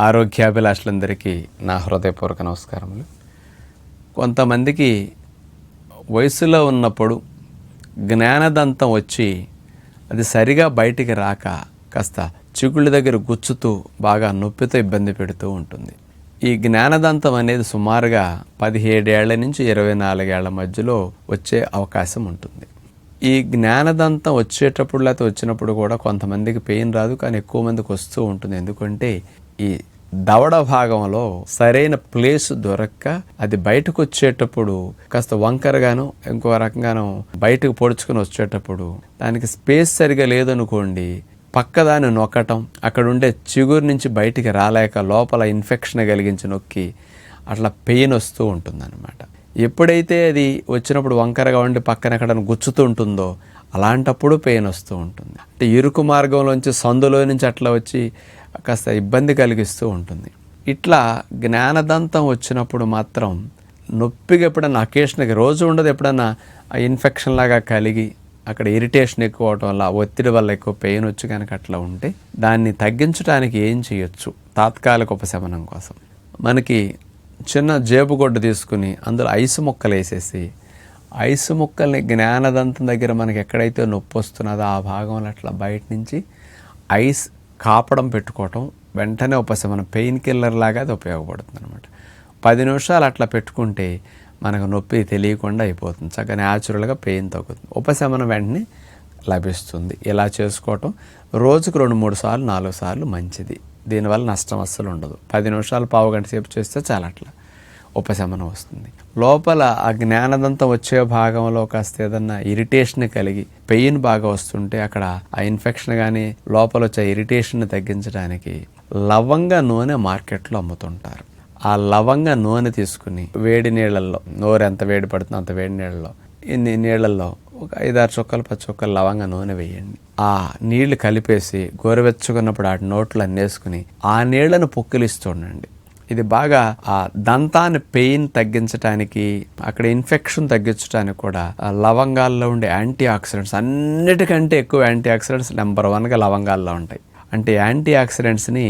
ఆరోగ్యాభిలాషులందరికీ నా హృదయపూర్వక నమస్కారములు. కొంతమందికి వయసులో ఉన్నప్పుడు జ్ఞానదంతం వచ్చి అది సరిగా బయటికి రాక కాస్త చిగుళ్ళ దగ్గర గుచ్చుతూ బాగా నొప్పితో ఇబ్బంది పెడుతూ ఉంటుంది. ఈ జ్ఞానదంతం అనేది సుమారుగా పదిహేడేళ్ళ నుంచి ఇరవై నాలుగేళ్ళ మధ్యలో వచ్చే అవకాశం ఉంటుంది. ఈ జ్ఞానదంతం వచ్చేటప్పుడు లేకపోతే వచ్చినప్పుడు కూడా కొంతమందికి పెయిన్ రాదు కానీ ఎక్కువ మందికి వస్తూ ఉంటుంది. ఎందుకంటే ఈ దవడ భాగంలో సరైన ప్లేస్ దొరక్క అది బయటకు వచ్చేటప్పుడు కాస్త వంకరగాను ఇంకో రకంగాను బయటకు పొడుచుకొని వచ్చేటప్పుడు దానికి స్పేస్ సరిగా లేదనుకోండి పక్కదాన్ని నొక్కటం అక్కడ ఉండే చిగురు నుంచి బయటికి రాలేక లోపల ఇన్ఫెక్షన్ కలిగించి నొక్కి అట్లా పెయిన్ వస్తూ ఉంటుందన్నమాట. ఎప్పుడైతే అది వచ్చినప్పుడు వంకరగా ఉండి పక్కన ఎక్కడ గుచ్చుతూ ఉంటుందో అలాంటప్పుడు పెయిన్ వస్తూ ఉంటుంది. అంటే ఇరుకు మార్గంలోంచి సందులో నుంచి అట్లా వచ్చి కాస్త ఇబ్బంది కలిగిస్తూ ఉంటుంది. ఇట్లా జ్ఞానదంతం వచ్చినప్పుడు మాత్రం నొప్పిగా ఎప్పుడన్నా అకేషన్కి రోజు ఉండదు ఎప్పుడన్నా ఆ ఇన్ఫెక్షన్ లాగా కలిగి అక్కడ ఇరిటేషన్ ఎక్కువ అవటం వల్ల ఒత్తిడి వల్ల ఎక్కువ పెయిన్ వచ్చి కనుక అట్లా ఉంటే దాన్ని తగ్గించడానికి ఏం చేయొచ్చు? తాత్కాలిక ఉపశమనం కోసం. మనకి చిన్న జేబు గొడ్డు తీసుకుని అందులో ఐసు ముక్కలు వేసేసి ఐసు ముక్కల్ని జ్ఞానదంతం దగ్గర మనకి ఎక్కడైతే నొప్పి వస్తున్నదో ఆ భాగంలో అట్లా బయట నుంచి ఐస్ కాపడం పెట్టుకోవటం వెంటనే ఉపశమనం పెయిన్ కిల్లర్ లాగా అది ఉపయోగపడుతుంది అనమాట పది నిమిషాలు అట్లా పెట్టుకుంటే మనకు నొప్పి తెలియకుండా అయిపోతుంది. చక్కగా న్యాచురల్గా పెయిన్ తగ్గుతుంది. ఉపశమనం వెంటనే లభిస్తుంది. ఇలా చేసుకోవటం రోజుకు రెండు మూడు సార్లు నాలుగు సార్లు మంచిది. దీనివల్ల నష్టం అస్సలు ఉండదు. పది నిమిషాలు పావు గంట సేపు చేస్తే చాలా అట్లా. ఉపశమనం వస్తుంది. లోపల ఆ జ్ఞానదంతం వచ్చే భాగంలో కాస్త ఏదన్నా ఇరిటేషన్ కలిగి పెయిన్ బాగా వస్తుంటే అక్కడ ఆ ఇన్ఫెక్షన్ కానీ లోపల వచ్చే ఇరిటేషన్ తగ్గించడానికి లవంగ నూనె మార్కెట్లో అమ్ముతుంటారు. ఆ లవంగ నూనె తీసుకుని వేడి నీళ్ళల్లో నోరు ఎంత వేడి పడుతుందో అంత వేడి నీళ్ళలో ఇన్ని నీళ్ళల్లో ఒక ఐదారు చుక్కలు పది చుక్కలు లవంగ నూనె వేయండి. ఆ నీళ్ళు కలిపేసి గోరువెచ్చుకున్నప్పుడు ఆ నోట్లు అన్నేసుకుని ఆ నీళ్ళను పుక్కిలిస్తుండండి ఇది బాగా ఆ దంతాన్ని పెయిన్ తగ్గించడానికి అక్కడ ఇన్ఫెక్షన్ తగ్గించడానికి కూడా ఆ లవంగాల్లో ఉండే యాంటీ ఆక్సిడెంట్స్ అన్నిటికంటే ఎక్కువ యాంటీ ఆక్సిడెంట్స్ నెంబర్ వన్గా లవంగాల్లో ఉంటాయి. అంటే యాంటీ ఆక్సిడెంట్స్ని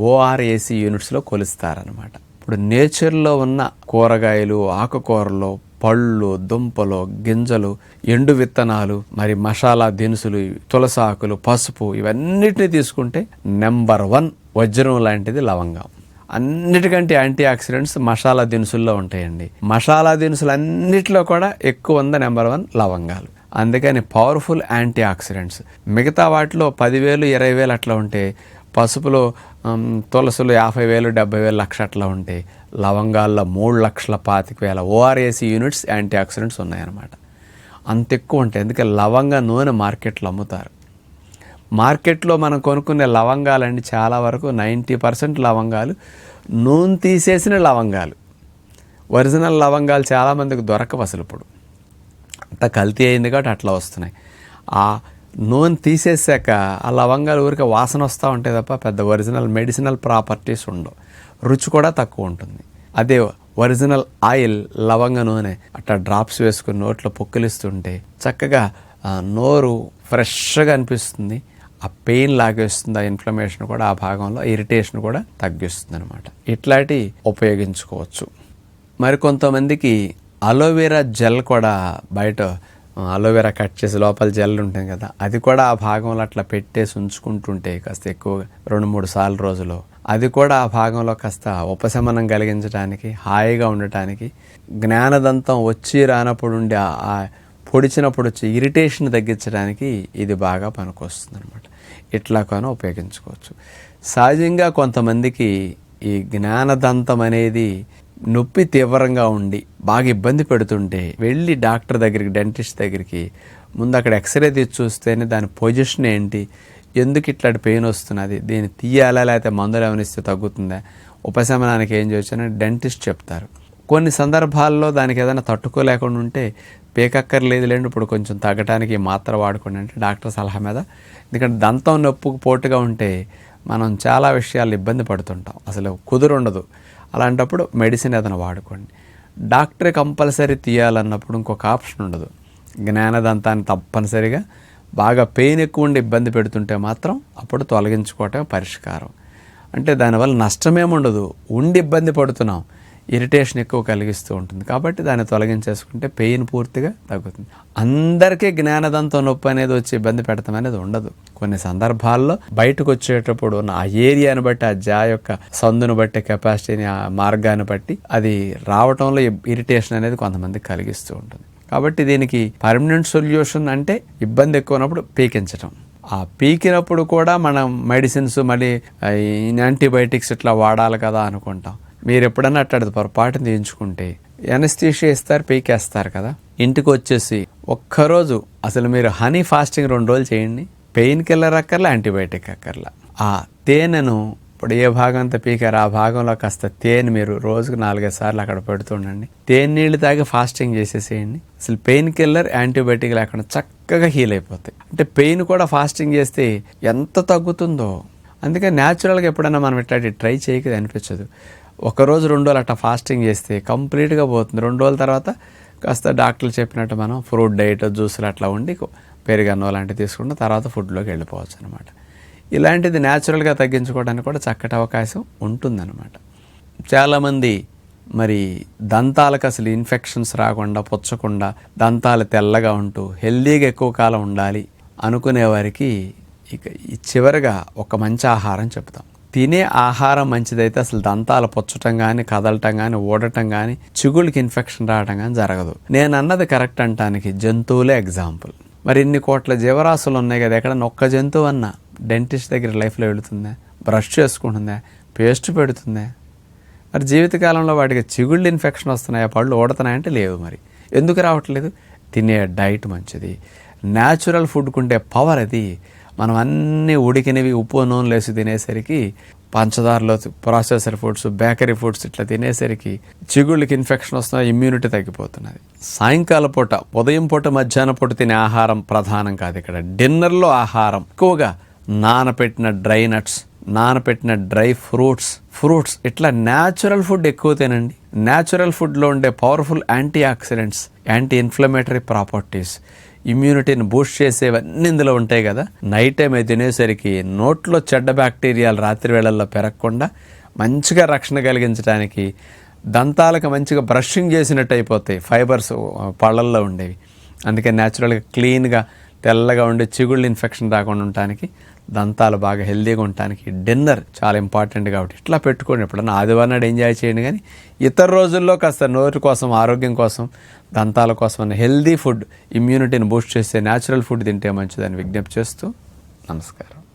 ఓఆర్ఏసి యూనిట్స్లో కొలుస్తారనమాట ఇప్పుడు నేచర్లో ఉన్న కూరగాయలు ఆకుకూరలు పళ్ళు దుంపలు గింజలు ఎండు విత్తనాలు మరి మసాలా దినుసులు తులసాకులు పసుపు ఇవన్నిటిని తీసుకుంటే నెంబర్ వన్ వజ్రం లాంటిది లవంగం. అన్నిటికంటే యాంటీ ఆక్సిడెంట్స్ మసాలా దినుసుల్లో ఉంటాయండి. మసాలా దినుసులు అన్నిటిలో కూడా ఎక్కువ ఉంది నెంబర్ వన్ లవంగాలు. అందుకని పవర్ఫుల్ యాంటీ ఆక్సిడెంట్స్ మిగతా వాటిలో పదివేలు ఇరవై వేలు అట్లా ఉంటే పసుపులో తులసులు యాభై వేలు డెబ్బై వేలు లక్ష అట్లా ఉంటే లవంగాల్లో మూడు లక్షల పాతిక వేల ఓఆర్ఏసీ యూనిట్స్ యాంటీ ఆక్సిడెంట్స్ ఉన్నాయన్నమాట. అంత ఎక్కువ ఉంటాయి. అందుకే లవంగ నూనె మార్కెట్లో అమ్ముతారు. మార్కెట్లో మనం కొనుక్కునే లవంగాలండి చాలా వరకు నైంటీ పర్సెంట్ లవంగాలు నూనె తీసేసిన లవంగాలు. ఒరిజినల్ లవంగాలు చాలామందికి దొరకవు అసలు ఇప్పుడు. అంత కల్తీ అయింది కాబట్టి అట్లా వస్తున్నాయి. ఆ నూనె తీసేసాక ఆ లవంగాలు ఊరికే వాసన వస్తూ ఉంటాయి తప్ప పెద్ద ఒరిజినల్ మెడిసినల్ ప్రాపర్టీస్ ఉండవు. రుచి కూడా తక్కువ ఉంటుంది. అదే ఒరిజినల్ ఆయిల్ లవంగ నూనె అట్లా డ్రాప్స్ వేసుకుని నోట్లో పొక్కిలిస్తుంటే చక్కగా నోరు ఫ్రెష్గా అనిపిస్తుంది. ఆ పెయిన్ లాగేస్తుంది ఆ ఇన్ఫ్లమేషన్ కూడా ఆ భాగంలో ఇరిటేషన్ కూడా తగ్గిస్తుంది అనమాట ఇట్లాంటి ఉపయోగించుకోవచ్చు. మరి కొంతమందికి అలోవెరా జెల్ కూడా బయట అలోవెరా కట్ చేసి లోపల జెల్ ఉంటుంది కదా అది కూడా ఆ భాగంలో అట్లా పెట్టేసి ఉంచుకుంటుంటే కాస్త ఎక్కువ రెండు మూడు సార్లు రోజులో అది కూడా ఆ భాగంలో కాస్త ఉపశమనం కలిగించడానికి హాయిగా ఉండటానికి జ్ఞానదంతం వచ్చి రానప్పుడు ఉండే ఆ పొడిచినప్పుడు వచ్చి ఇరిటేషన్ తగ్గించడానికి ఇది బాగా పనికొస్తుంది అనమాట ఇట్లా కానీ ఉపయోగించుకోవచ్చు. సహజంగా కొంతమందికి ఈ జ్ఞానదంతం అనేది నొప్పి తీవ్రంగా ఉండి బాగా ఇబ్బంది పెడుతుంటే వెళ్ళి డాక్టర్ దగ్గరికి డెంటిస్ట్ దగ్గరికి ముందు అక్కడ ఎక్స్రే తీసి చూస్తేనే దాని పొజిషన్ ఏంటి ఎందుకు ఇట్లాంటి పెయిన్ వస్తున్నది దీన్ని తీయాలా లేకపోతే మందులు ఏమనిస్తే తగ్గుతుందా ఉపశమనానికి ఏం చేయొచ్చు అని డెంటిస్ట్ చెప్తారు. కొన్ని సందర్భాల్లో దానికి ఏదైనా తట్టుకోలేకుండా ఉంటే పేకక్కర్లేదు లేండి ఇప్పుడు కొంచెం తగ్గటానికి మాత్ర వాడుకోండి అంటే డాక్టర్ సలహా మీద. ఎందుకంటే దంతం నొప్పుకు పోటుగా ఉంటే మనం చాలా విషయాలు ఇబ్బంది పడుతుంటాం. అసలు కుదురుండదు. అలాంటప్పుడు మెడిసిన్ ఏదైనా వాడుకోండి. డాక్టర్ కంపల్సరీ తీయాలన్నప్పుడు ఇంకొక ఆప్షన్ ఉండదు. జ్ఞానదంతాన్ని తప్పనిసరిగా బాగా పెయిన్ ఎక్కువ ఉండి ఇబ్బంది పెడుతుంటే మాత్రం అప్పుడు తొలగించుకోవటం పరిష్కారం. అంటే దానివల్ల నష్టమేముండదు. ఉండి ఇబ్బంది పడుతున్నాం. ఇరిటేషన్ ఎక్కువ కలిగిస్తూ ఉంటుంది. కాబట్టి దాన్ని తొలగించేసుకుంటే పెయిన్ పూర్తిగా తగ్గుతుంది. అందరికీ జ్ఞానదంతో నొప్పి అనేది వచ్చి ఇబ్బంది పెడతాం అనేది ఉండదు. కొన్ని సందర్భాల్లో బయటకు వచ్చేటప్పుడు ఉన్న ఆ ఏరియాను బట్టి ఆ జా యొక్క సందును బట్టి కెపాసిటీని ఆ మార్గాన్ని బట్టి అది రావటంలో ఇరిటేషన్ అనేది కొంతమంది కలిగిస్తూ ఉంటుంది. కాబట్టి దీనికి పర్మనెంట్ సొల్యూషన్ అంటే ఇబ్బంది ఎక్కువ ఉన్నప్పుడు పీకించటం. ఆ పీకినప్పుడు కూడా మనం మెడిసిన్స్ మళ్ళీ యాంటీబయాటిక్స్ ఇట్లా వాడాలి కదా అనుకుంటాం. మీరు ఎప్పుడన్నా అట్టాడు పొరపాటుని తీయించుకుంటే ఎనస్థీషియా ఇస్తారు పీకేస్తారు కదా. ఇంటికి వచ్చేసి ఒక్కరోజు అసలు మీరు హనీ ఫాస్టింగ్ రెండు రోజులు చేయండి. పెయిన్ కిల్లర్ అక్కర్లా యాంటీబయాటిక్ అక్కర్లా. ఆ తేనెను ఇప్పుడు ఏ భాగం అంతా పీకారు ఆ భాగంలో కాస్త తేనె మీరు రోజుకు నాలుగైదు సార్లు అక్కడ పెడుతుండండి తేనె నీళ్ళు తాగి ఫాస్టింగ్ చేసేసేయండి. అసలు పెయిన్ కిల్లర్ యాంటీబయాటిక్ లేకుండా చక్కగా హీల్ అయిపోతాయి. అంటే పెయిన్ కూడా ఫాస్టింగ్ చేస్తే ఎంత తగ్గుతుందో. అందుకే న్యాచురల్గా ఎప్పుడైనా మనం ఇట్లాంటి ట్రై చేయకది అనిపించదు. ఒకరోజు రెండు రోజులు అట్లా ఫాస్టింగ్ చేస్తే కంప్లీట్గా పోతుంది. రెండు రోజుల తర్వాత కాస్త డాక్టర్లు చెప్పినట్టు మనం ఫ్రూట్ డైట్ జ్యూసులు అట్లా ఉండి పెరుగన్నో లాంటివి తీసుకుంటే తర్వాత ఫుడ్లోకి వెళ్ళిపోవచ్చు అనమాట ఇలాంటిది న్యాచురల్గా తగ్గించుకోవడానికి కూడా చక్కటి అవకాశం ఉంటుందన్నమాట. చాలామంది మరి దంతాలకు అసలు ఇన్ఫెక్షన్స్ రాకుండా పుచ్చకుండా దంతాలు తెల్లగా ఉంటూ హెల్దీగా ఎక్కువ కాలం ఉండాలి అనుకునే వారికి ఇక చివరిగా ఒక మంచి ఆహారం చెప్తాం. తినే ఆహారం మంచిదైతే అసలు దంతాలు పుచ్చటం కానీ కదలటం కానీ ఊడటం కానీ చిగుళ్ళకి ఇన్ఫెక్షన్ రావడం కానీ జరగదు. నేను అన్నది కరెక్ట్ అంటానికి జంతువులే ఎగ్జాంపుల్ మరి ఇన్ని కోట్ల జీవరాశులు ఉన్నాయి కదా ఎక్కడ ఒక్క జంతువు అన్నా డెంటిస్ట్ దగ్గర లైఫ్లో వెళుతుందా? బ్రష్ చేసుకుంటుందా? పేస్ట్ పెడుతుందా? మరి జీవితకాలంలో వాటికి చిగుళ్ళు ఇన్ఫెక్షన్ వస్తున్నాయా పళ్ళు ఓడుతున్నాయంటే లేవు మరి. ఎందుకు రావట్లేదు? తినే డైట్ మంచిది. న్యాచురల్ ఫుడ్కుంటే పవర్ అది. మనం అన్నీ ఉడికినవి ఉప్పు నూనెలు వేసి తినేసరికి పంచదారలో ప్రాసెసర్ ఫుడ్స్ బేకరీ ఫుడ్స్ ఇట్లా తినేసరికి చిగుళ్ళకి ఇన్ఫెక్షన్ వస్తున్న ఇమ్యూనిటీ తగ్గిపోతున్నది. సాయంకాల పూట ఉదయం పూట మధ్యాహ్నం పూట తినే ఆహారం ప్రధానం కాదు ఇక్కడ. డిన్నర్లో ఆహారం ఎక్కువగా నానపెట్టిన డ్రై నట్స్ నానపెట్టిన డ్రై ఫ్రూట్స్ ఫ్రూట్స్ ఇట్లా న్యాచురల్ ఫుడ్ ఎక్కువ తినండి. న్యాచురల్ ఫుడ్లో ఉండే powerful anti oxidants anti inflammatory properties ఇమ్యూనిటీని boost చేసేవన్నీ ఇందులో ఉంటాయి కదా. నైట్ టైం అది తినేసరికి నోట్లో చెడ్డ బ్యాక్టీరియాలు రాత్రి వేళల్లో పెరగకుండా మంచిగా రక్షణ కలిగించడానికి దంతాలకు మంచిగా బ్రషింగ్ చేసినట్టు అయిపోతాయి ఫైబర్స్ పళ్ళల్లో ఉండేవి. అందుకే న్యాచురల్గా క్లీన్గా తెల్లగా ఉండే చిగుళ్ళు ఇన్ఫెక్షన్ రాకుండా ఉండటానికి దంతాలు బాగా హెల్దీగా ఉండటానికి డిన్నర్ చాలా ఇంపార్టెంట్ కాబట్టి ఇట్లా పెట్టుకోండి. ఎప్పుడన్నా ఆదివారం నాడు ఎంజాయ్ చేయండి కానీ ఇతర రోజుల్లో కాస్త నోరు కోసం ఆరోగ్యం కోసం దంతాల కోసం అన్న ఫుడ్ ఇమ్యూనిటీని బూస్ట్ చేసే న్యాచురల్ ఫుడ్ తింటే మంచిదని విజ్ఞప్తి చేస్తూ నమస్కారం.